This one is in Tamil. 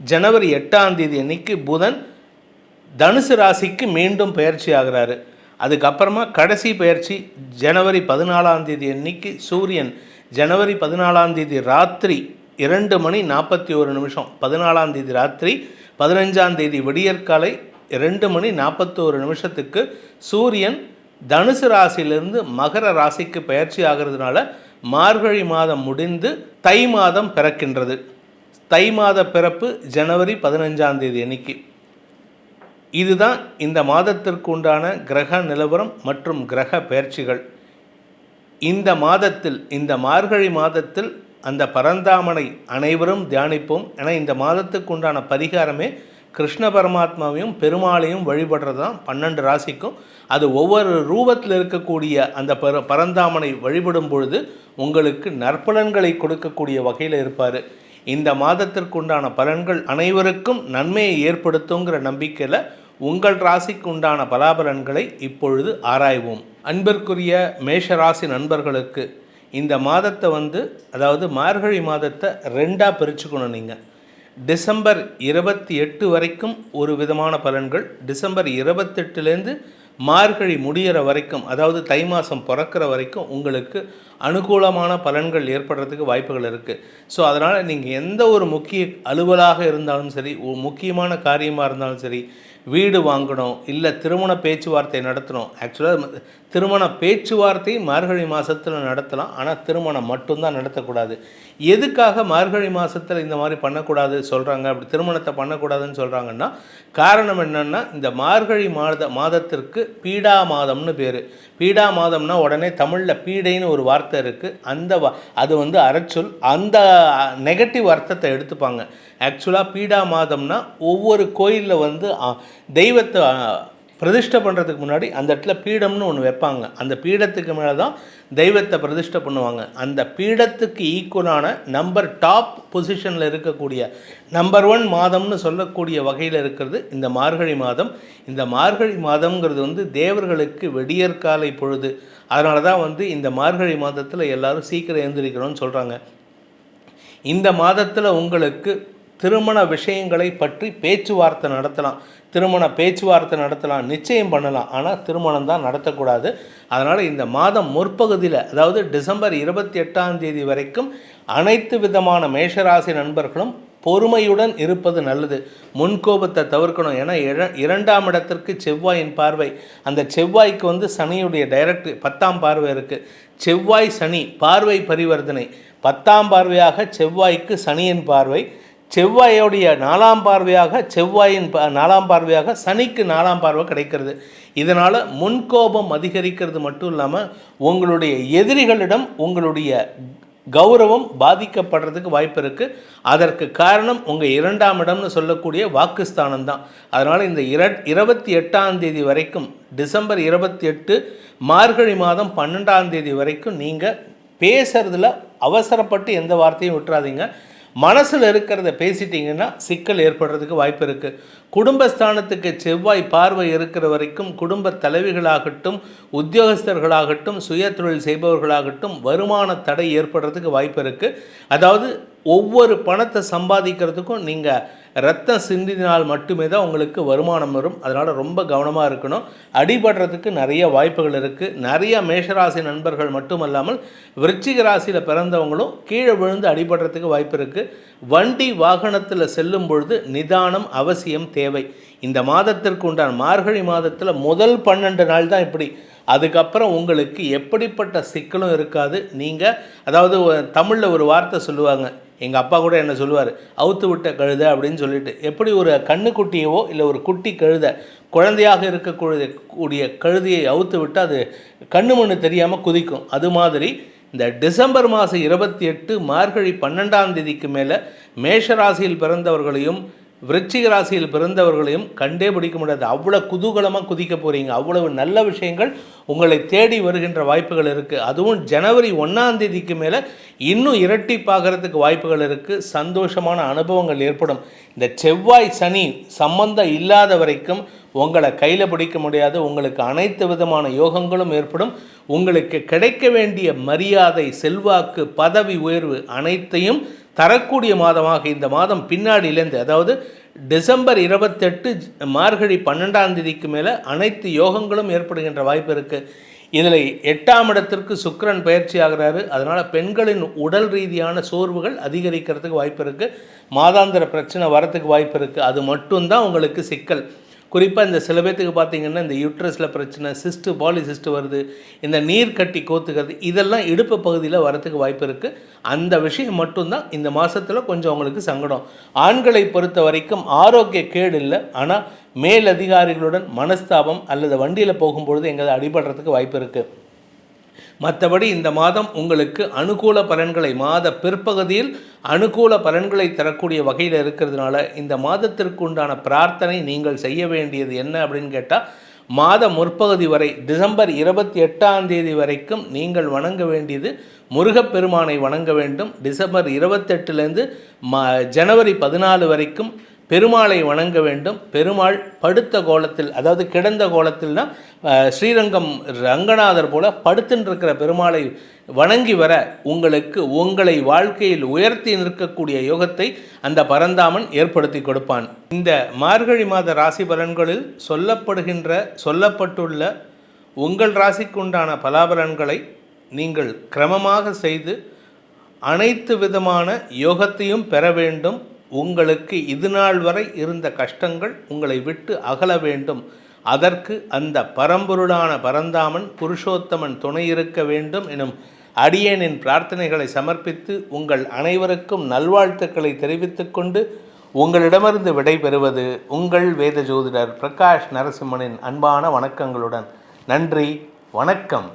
ஜனவரி எட்டாம் தேதி அன்னைக்கு புதன் தனுசு ராசிக்கு மீண்டும் பயிற்சி ஆகிறாரு. அதுக்கப்புறமா கடைசி பயிற்சி ஜனவரி பதினாலாம் தேதி அன்னைக்கு சூரியன். ஜனவரி பதினாலாம் தேதி ராத்திரி இரண்டு மணி நாற்பத்தி ஒரு நிமிஷம். பதினாலாம் தேதி ராத்திரி பதினஞ்சாம் தேதி விடியற்காலை ரெண்டு மணி நாற்பத்தோரு நிமிஷத்துக்கு சூரியன் தனுசு ராசியிலிருந்து மகர ராசிக்கு பயிற்சி ஆகிறதுனால மார்கழி மாதம் முடிந்து தை மாதம் பிறக்கின்றது. தை மாத பிறப்பு ஜனவரி பதினஞ்சாம் தேதி அன்னைக்கு. இதுதான் இந்த மாதத்திற்கு உண்டான கிரக நிலவரம் மற்றும் கிரக பயிற்சிகள் இந்த மாதத்தில் இந்த மார்கழி மாதத்தில் அந்த பரந்தாமனை அனைவரும் தியானிப்போம் ஏன்னா இந்த மாதத்துக்கு உண்டான பரிகாரமே கிருஷ்ண பரமாத்மாவையும் பெருமாளையும் வழிபடுறது தான் பன்னெண்டு ராசிக்கும். அது ஒவ்வொரு ரூபத்தில் இருக்கக்கூடிய அந்த பர பரந்தாமனை வழிபடும் பொழுது உங்களுக்கு நற்பலன்களை கொடுக்கக்கூடிய வகையில் இருப்பார். இந்த மாதத்திற்கு உண்டான பலன்கள் அனைவருக்கும் நன்மையை ஏற்படுத்துங்கிற நம்பிக்கையில் உங்கள் ராசிக்கு உண்டான பலாபலன்களை இப்பொழுது ஆராய்வோம். அன்பிற்குரிய மேஷ ராசி நண்பர்களுக்கு இந்த மாதத்தை வந்து அதாவது மார்கழி மாதத்தை ரெண்டாக பிரிச்சுக்கணும் நீங்கள் டிசம்பர் இருபத்தி எட்டு வரைக்கும் ஒரு விதமான பலன்கள் டிசம்பர் இருபத்தெட்டுலேருந்து மார்கழி முடிகிற வரைக்கும் அதாவது தை மாதம் பிறக்கிற வரைக்கும் உங்களுக்கு அனுகூலமான பலன்கள் ஏற்படுறதுக்கு வாய்ப்புகள் இருக்குது ஸோ அதனால் நீங்கள் எந்த ஒரு முக்கிய அலுவலாக இருந்தாலும் சரி முக்கியமான காரியமாக இருந்தாலும் சரி வீடு வாங்கணும் இல்லை திருமண பேச்சுவார்த்தை நடத்தணும். ஆக்சுவலாக திருமண பேச்சுவார்த்தை மார்கழி மாதத்தில் நடத்தலாம். ஆனால் திருமணம் மட்டும்தான் நடத்தக்கூடாது. எதுக்காக மார்கழி மாதத்தில் இந்த மாதிரி பண்ணக்கூடாது சொல்கிறாங்க அப்படி திருமணத்தை பண்ணக்கூடாதுன்னு சொல்கிறாங்கன்னா காரணம் என்னென்னா இந்த மார்கழி மாத மாதத்திற்கு பீடா மாதம்னு பேர். பீடா மாதம்னா உடனே தமிழில் பீடைன்னு ஒரு வார்த்தை இருக்குது அந்த வா அது வந்து அரைச்சொல் அந்த நெகட்டிவ் அர்த்தத்தை எடுத்துப்பாங்க. ஆக்சுவலாக பீடா மாதம்னா ஒவ்வொரு கோயிலில் வந்து தெய்வத்தை பிரதிஷ்டை பண்ணுறதுக்கு முன்னாடி அந்த இடத்துல பீடம்னு ஒன்று வைப்பாங்க. அந்த பீடத்துக்கு மேலே தான் தெய்வத்தை பிரதிஷ்டை பண்ணுவாங்க. அந்த பீடத்துக்கு ஈக்குவலான நம்பர் டாப் பொசிஷனில் இருக்கக்கூடிய நம்பர் ஒன் மாதம்னு சொல்லக்கூடிய வகையில் இருக்கிறது இந்த மார்கழி மாதம். இந்த மார்கழி மாதம்ங்கிறது வந்து தேவர்களுக்கு வெடியற்காலை பொழுது. அதனால தான் வந்து இந்த மார்கழி மாதத்தில் எல்லோரும் சீக்கிரம் எழுந்திரிக்கிறோன்னு சொல்கிறாங்க இந்த மாதத்தில் உங்களுக்கு திருமண விஷயங்களை பற்றி பேச்சுவார்த்தை நடத்தலாம். திருமண பேச்சுவார்த்தை நடத்தலாம் நிச்சயம் பண்ணலாம். ஆனால் திருமணம் தான் நடத்தக்கூடாது. அதனால் இந்த மாதம் முற்பகுதியில் அதாவது டிசம்பர் இருபத்தி எட்டாம் தேதி வரைக்கும் அனைத்து விதமான மேஷராசி நண்பர்களும் பொறுமையுடன் இருப்பது நல்லது. முன்கோபத்தை தவிர்க்கணும். ஏன்னா இர- இரண்டாம் இடத்திற்கு செவ்வாயின் பார்வை. அந்த செவ்வாய்க்கு வந்து சனியுடைய டைரக்ட் பத்தாம் பார்வை இருக்குது செவ்வாய் சனி பார்வை பரிவர்த்தனை. பத்தாம் பார்வையாக செவ்வாய்க்கு சனியின் பார்வை. செவ்வாயோடைய நாலாம் பார்வையாக செவ்வாயின் ப- நாலாம் பார்வையாக சனிக்கு நாலாம் பார்வை கிடைக்கிறது. இதனால் முன்கோபம் அதிகரிக்கிறது மட்டும் இல்லாமல் உங்களுடைய எதிரிகளிடம் உங்களுடைய கௌரவம் பாதிக்கப்படுறதுக்கு வாய்ப்பு இருக்குது அதற்கு காரணம் உங்கள் இரண்டாம் இடம்னு சொல்லக்கூடிய வாக்குஸ்தானம் தான். அதனால் இந்த இர இருபத்தி எட்டாம் தேதி வரைக்கும் டிசம்பர் இருபத்தி எட்டு மார்கழி மாதம் பன்னெண்டாம் தேதி வரைக்கும் நீங்கள் பேசுறதுல அவசரப்பட்டு எந்த வார்த்தையும் விட்டுறாதீங்க. மனசில் இருக்கிறத பேசிட்டீங்கன்னா சிக்கல் ஏற்படுறதுக்கு வாய்ப்பு இருக்குது குடும்பஸ்தானத்துக்கு செவ்வாய் பார்வை இருக்கிற வரைக்கும் குடும்ப தலைவிகளாகட்டும் உத்தியோகஸ்தர்களாகட்டும் சுய தொழில் செய்பவர்களாகட்டும் வருமான தடை ஏற்படுறதுக்கு வாய்ப்பு இருக்குது அதாவது ஒவ்வொரு பணத்தை சம்பாதிக்கிறதுக்கும் நீங்கள் ரத்தம் சிந்தினால் மட்டுமே தான் உங்களுக்கு வருமானம் வரும். அதனால் ரொம்ப கவனமாக இருக்கணும். அடிபடுறதுக்கு நிறைய வாய்ப்புகள் இருக்குது நிறைய மேஷராசி நண்பர்கள் மட்டுமல்லாமல் விருச்சிக ராசியில் பிறந்தவங்களும் கீழே விழுந்து அடிபடுறதுக்கு வாய்ப்பு இருக்குது வண்டி வாகனத்தில் செல்லும் பொழுது நிதானம் அவசியம் தேவை. இந்த மாதத்திற்கு உண்டான மார்கழி மாதத்தில் முதல் பன்னெண்டு நாள் தான் இப்படி. அதுக்கப்புறம் உங்களுக்கு எப்படிப்பட்ட சிக்கலும் இருக்காது. நீங்கள் அதாவது தமிழில் ஒரு வார்த்தை சொல்லுவாங்க எங்கள் அப்பா கூட என்ன சொல்லுவார் அவுத்து விட்ட கழுத அப்படின்னு சொல்லிட்டு. எப்படி ஒரு கண்ணுக்குட்டியவோ இல்லை ஒரு குட்டி கழுத குழந்தையாக இருக்கக்கூடிய கூடிய கழுதையை அவுத்து விட்டு அது கண்ணு மண்ணு தெரியாமல் குதிக்கும். அது மாதிரி இந்த டிசம்பர் மாதம் இருபத்தி எட்டு மார்கழி பன்னெண்டாம் தேதிக்கு மேலே மேஷராசியில் பிறந்தவர்களையும் விருச்சிக ராசியில் பிறந்தவர்களையும் கண்டே பிடிக்க முடியாது. அவ்வளோ குதூகலமாக குதிக்க போகிறீங்க அவ்வளவு நல்ல விஷயங்கள் உங்களை தேடி வருகின்ற வாய்ப்புகள் இருக்குது அதுவும் ஜனவரி ஒன்றாம் தேதிக்கு மேலே இன்னும் இரட்டிப்பாகிறதுக்கு வாய்ப்புகள் இருக்குது சந்தோஷமான அனுபவங்கள் ஏற்படும். இந்த செவ்வாய் சனி சம்பந்தம் இல்லாத வரைக்கும் உங்களை கையில் பிடிக்க முடியாது. உங்களுக்கு அனைத்து விதமான யோகங்களும் ஏற்படும். உங்களுக்கு கிடைக்க வேண்டிய மரியாதை செல்வாக்கு பதவி உயர்வு அனைத்தையும் தரக்கூடிய மாதமாக இந்த மாதம் பின்னாடியிலேருந்து அதாவது டிசம்பர் இருபத்தெட்டு மார்கழி பன்னெண்டாம் தேதிக்கு மேலே அனைத்து யோகங்களும் ஏற்படுகின்ற வாய்ப்பு இருக்குது இதில் எட்டாம் இடத்திற்கு சுக்கிரன் பயிற்சி ஆகிறாரு. அதனால் பெண்களின் உடல் ரீதியான சோர்வுகள் அதிகரிக்கிறதுக்கு வாய்ப்பு இருக்குது மாதாந்திர பிரச்சனை வரத்துக்கு வாய்ப்பு இருக்குது அது மட்டும்தான் உங்களுக்கு சிக்கல். குறிப்பாக இந்த சில பேர்த்துக்கு பார்த்தீங்கன்னா இந்த யூட்ரஸில் பிரச்சனை சிஸ்ட்டு பாலிசிஸ்ட் வருது இந்த நீர் கட்டி கோத்துக்கிறது இதெல்லாம் இடுப்பு பகுதியில் வரத்துக்கு வாய்ப்பு இருக்குது அந்த விஷயம் மட்டும்தான் இந்த மாதத்தில் கொஞ்சம் அவங்களுக்கு சங்கடம். ஆண்களை பொறுத்த வரைக்கும் ஆரோக்கிய கேடு இல்லை. ஆனால் மேல் அதிகாரிகளுடன் மனஸ்தாபம் அல்லது வண்டியில் போகும்பொழுது எங்கேயாவது அடிபடுறதுக்கு வாய்ப்பு இருக்குது மற்றபடி இந்த மாதம் உங்களுக்கு அனுகூல பலன்களை மாத பிற்பகுதியில் அனுகூல பலன்களை தரக்கூடிய வகையில் இருக்கிறதுனால இந்த மாதத்திற்கு உண்டான பிரார்த்தனை நீங்கள் செய்ய வேண்டியது என்ன அப்படின்னு கேட்டால் மாத முற்பகுதி வரை டிசம்பர் இருபத்தி எட்டாம் தேதி வரைக்கும் நீங்கள் வணங்க வேண்டியது முருகப்பெருமானை வணங்க வேண்டும். டிசம்பர் இருபத்தெட்டுலேருந்து ம ஜனவரி பதினாலு வரைக்கும் பெருமாளை வணங்க வேண்டும். பெருமாள் படுத்த கோலத்தில் அதாவது கிடந்த கோலத்தில்னா ஸ்ரீரங்கம் ரங்கநாதர் போல படுத்துட்டுருக்கிற பெருமாளை வணங்கி வர உங்களுக்கு உங்களை வாழ்க்கையில் உயர்த்தி நிற்கக்கூடிய யோகத்தை அந்த பரந்தாமன் ஏற்படுத்தி கொடுப்பான். இந்த மார்கழி மாத ராசி பலன்களில் சொல்லப்படுகின்ற சொல்லப்பட்டுள்ள உங்கள் ராசிக்குண்டான பலாபலன்களை நீங்கள் கிரமமாக செய்து அனைத்து விதமான யோகத்தையும் பெற வேண்டும். உங்களுக்கு இது நாள் வரை இருந்த கஷ்டங்கள் உங்களை விட்டு அகல வேண்டும். அதற்கு அந்த பரம்பொருளான பரந்தாமன் புருஷோத்தமன் துணை இருக்க வேண்டும் எனும் அடியேனின் பிரார்த்தனைகளை சமர்ப்பித்து உங்கள் அனைவருக்கும் நல்வாழ்த்துக்களை தெரிவித்துக்கொண்டு உங்களிடமிருந்து விடைபெறுவது உங்கள் வேத ஜோதிடர் பிரகாஷ் நரசிம்மனின் அன்பான வணக்கங்களுடன். நன்றி வணக்கம்.